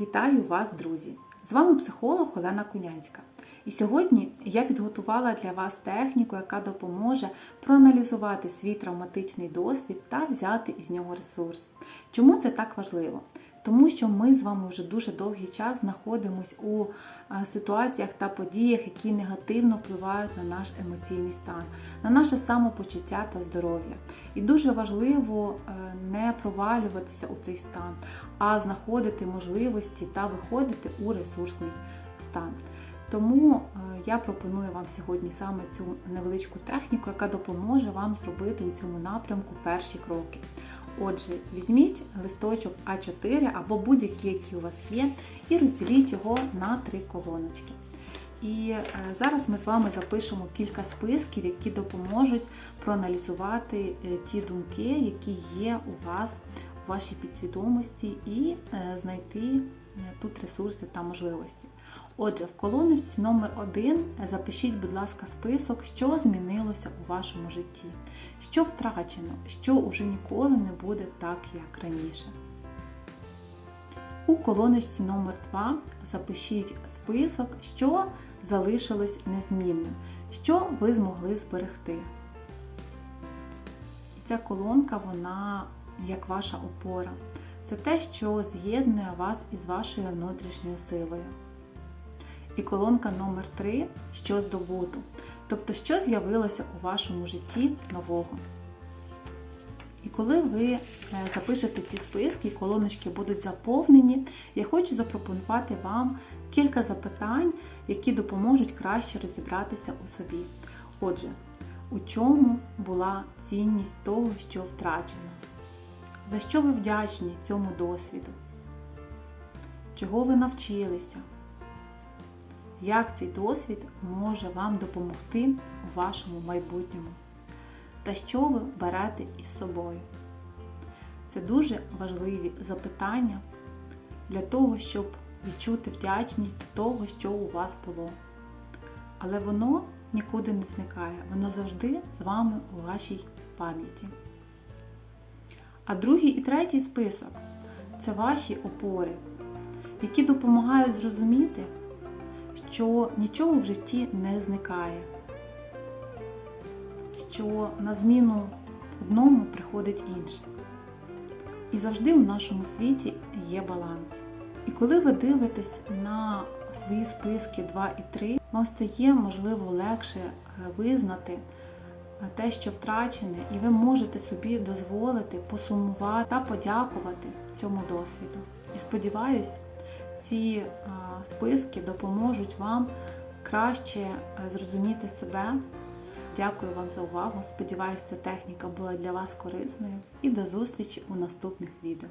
Вітаю вас, друзі! З вами психолог Олена Кунянська. І сьогодні я підготувала для вас техніку, яка допоможе проаналізувати свій травматичний досвід та взяти із нього ресурс. Чому це так важливо? Тому що ми з вами вже дуже довгий час знаходимося у ситуаціях та подіях, які негативно впливають на наш емоційний стан, на наше самопочуття та здоров'я. І дуже важливо е, не провалюватися у цей стан, а знаходити можливості та виходити у ресурсний стан. Тому е, я пропоную вам сьогодні саме цю невеличку техніку, яка допоможе вам зробити у цьому напрямку перші кроки. Отже, візьміть листочок А4 або будь-який, який у вас є, і розділіть його на три колоночки. І е, зараз ми з вами запишемо кілька списків, які допоможуть проаналізувати е, ті думки, які є у вас вашій підсвідомості, і е, знайти тут ресурси та можливості. Отже, в колоночці номер 1 запишіть, будь ласка, список, що змінилося у вашому житті, що втрачено, що уже ніколи не буде так, як раніше. У колоночці номер 2 запишіть список, що залишилось незмінним, що ви змогли зберегти. Ця колонка, вона як ваша опора. Це те, що з'єднує вас із вашою внутрішньою силою. І колонка номер 3 що здобуто. Тобто, що з'явилося у вашому житті нового. І коли ви запишете ці списки, і колоночки будуть заповнені, я хочу запропонувати вам кілька запитань, які допоможуть краще розібратися у собі. Отже, у чому була цінність того, що втрачено? За що ви вдячні цьому досвіду? Чого ви навчилися? Як цей досвід може вам допомогти у вашому майбутньому? Та що ви берете із собою? Це дуже важливі запитання для того, щоб відчути вдячність до того, що у вас було. Але воно нікуди не зникає, воно завжди з вами у вашій пам'яті. А другий і третій список це ваші опори, які допомагають зрозуміти, що нічого в житті не зникає, що на зміну одному приходить інше. І завжди у нашому світі є баланс. І коли ви дивитесь на свої списки 2 і 3, вам стає можливо легше визнати те, що втрачене, і ви можете собі дозволити посумувати та подякувати цьому досвіду. І сподіваюсь, ці списки допоможуть вам краще зрозуміти себе. Дякую вам за увагу. Сподіваюся, ця техніка була для вас корисною і до зустрічі у наступних відео.